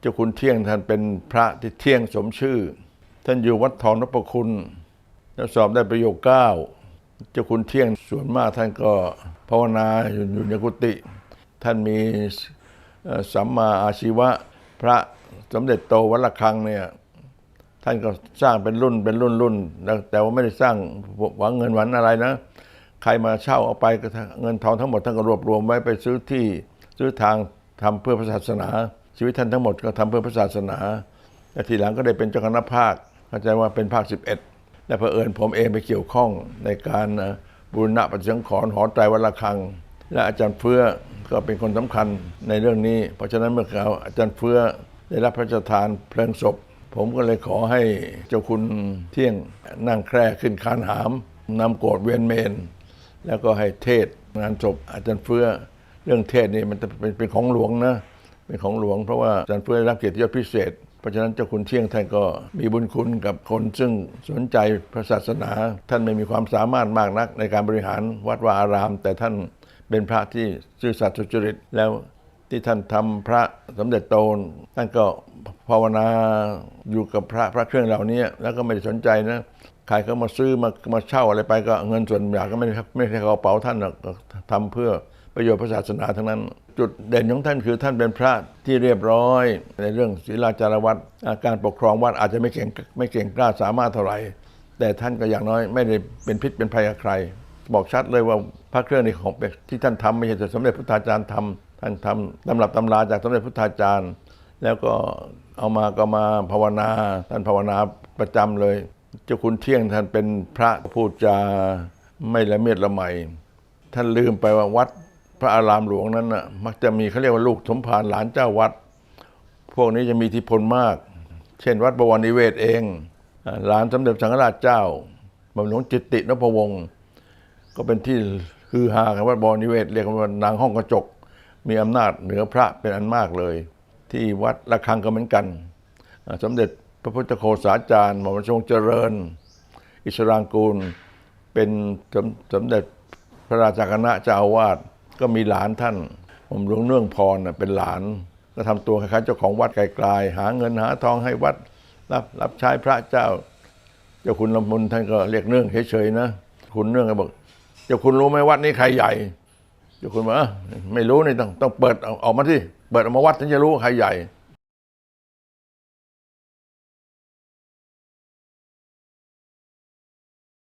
เจ้าคุณเที่ยงท่านเป็นพระที่เที่ยงสมชื่อ ท่านอยู่วัดทองนพคุณแล้วสอบได้ประโยคเก้าเจ้าคุณเที่ยงส่วนมากท่านก็ภาวนาอยู่อยู่ในกุฏิท่านมีสัมมาอาชีวะพระสมเด็จโตวัดระฆังเนี่ยท่านก็สร้างเป็นรุ่นเป็นรุ่นรุ่นแต่ว่าไม่ได้สร้างหวังเงินหวังอะไรนะ ใครมาเช่าเอาไปก็เงินทองทั้งหมดท่านก็รวบรวมไว้ไปซื้อที่ซื้อทางทำเพื่อศาสนา ชีวิตท่านทั้งหมดก็ทำเพื่อพระศาสนาและทีหลังก็ได้เป็นเจ้าคณะภาคเข้าใจว่าเป็นภาค 11 และเผอิญผมเองไปเกี่ยวข้องในการบูรณะปฏิสังขรณ์หอไตรวัดระฆัง และอาจารย์เฟื้อก็เป็นคนสำคัญในเรื่องนี้ เพราะฉะนั้นเมื่อเขาอาจารย์เฟื้อได้รับพระราชทานเพลิงศพ ผมก็เลยขอให้เจ้าคุณเที่ยงนั่งแคร่ขึ้นคานหามนำโกรธเวียนเมน แล้วก็ให้เทศงานศพอาจารย์เฟื้อ เรื่องเทศนี่มันจะเป็นเป็นของหลวงนะ เป็นของหลวงเพราะว่าอาจารย์เฟื้อได้รับเกียรติยศพิเศษเพราะฉะนั้นเจ้าคุณเที่ยงท่านก็มีบุญคุณกับคนซึ่งสนใจพระศาสนา ท่านไม่มีความสามารถมากนักในการบริหารวัดวาอาราม แต่ท่านเป็นพระที่ซื่อสัตย์สุจริตแล้วที่ท่านทำพระสมเด็จโตนท่านก็ภาวนาอยู่กับพระพระเครื่องเหล่านี้แล้วก็ไม่ได้สนใจนะใครเขามาซื้อมามาเช่าอะไรไปก็เงินส่วนใหญ่ก็ไม่ไม่ใช่กระเป๋าท่านหรอกทำเพื่อ ประโยชน์พระศาสนาทั้งนั้น จุดเด่นของท่านคือท่านเป็นพระที่เรียบร้อย ในเรื่องศีลาจารวัดการปกครองวัดอาจจะไม่เก่งไม่เก่งกล้าสามารถเท่าไหร่ แต่ท่านก็อย่างน้อยไม่ได้เป็นพิษเป็นภัยกับใคร บอกชัดเลยว่าพระเครื่องนี้ของที่ท่านทำไม่ใช่แต่สมเด็จพุทธาจารย์ทำท่านทำตำรับตำราจากสมเด็จพุทธาจารย์ แล้วก็เอามาก็มาภาวนา ท่านภาวนาประจำเลย เจ้าคุณเที่ยงท่านเป็นพระพูดจาไม่ละเมียดละไมท่านลืมไปว่าวัด พระอารามหลวงนั้นน่ะมักจะมีเขาเรียกว่าลูกสมภารหลานเจ้าวัด พวกนี้จะมีอิทธิพลมาก เช่น วัดบวรนิเวศเองหลานสมเด็จสังฆราชเจ้าบำหลวงจิตตินพวงศ์ก็เป็นที่คือฮากันวัดบวรนิเวศ เรียกว่านางห้องกระจก มีอำนาจเหนือพระเป็นอันมากเลย ที่วัดระฆังก็เหมือนกัน สมเด็จพระพุทธโฆษาจารย์หม่อมราชงเจริญ อิสรางกูลเป็นสมสมเด็จพระราชาคณะเจ้าอาวาส ก็มีหลานท่าน ผมหลวงเนื่องพรน่ะเป็นหลาน ก็ทำตัวคล้ายๆเจ้าของวัดไกลๆหาเงินหาทองให้วัด รับรับใช้พระเจ้า เจ้าคุณลำมุนท่านก็เรียกเนื่องเฉยๆนะ คุณเนื่องก็บอกเจ้าคุณรู้ไหมวัดนี้ใครใหญ่เจ้าคุณบอกอ้อไม่รู้นี่ต้องต้องเปิดออกมาที่เปิดออกมาวัดถึงจะรู้ใครใหญ่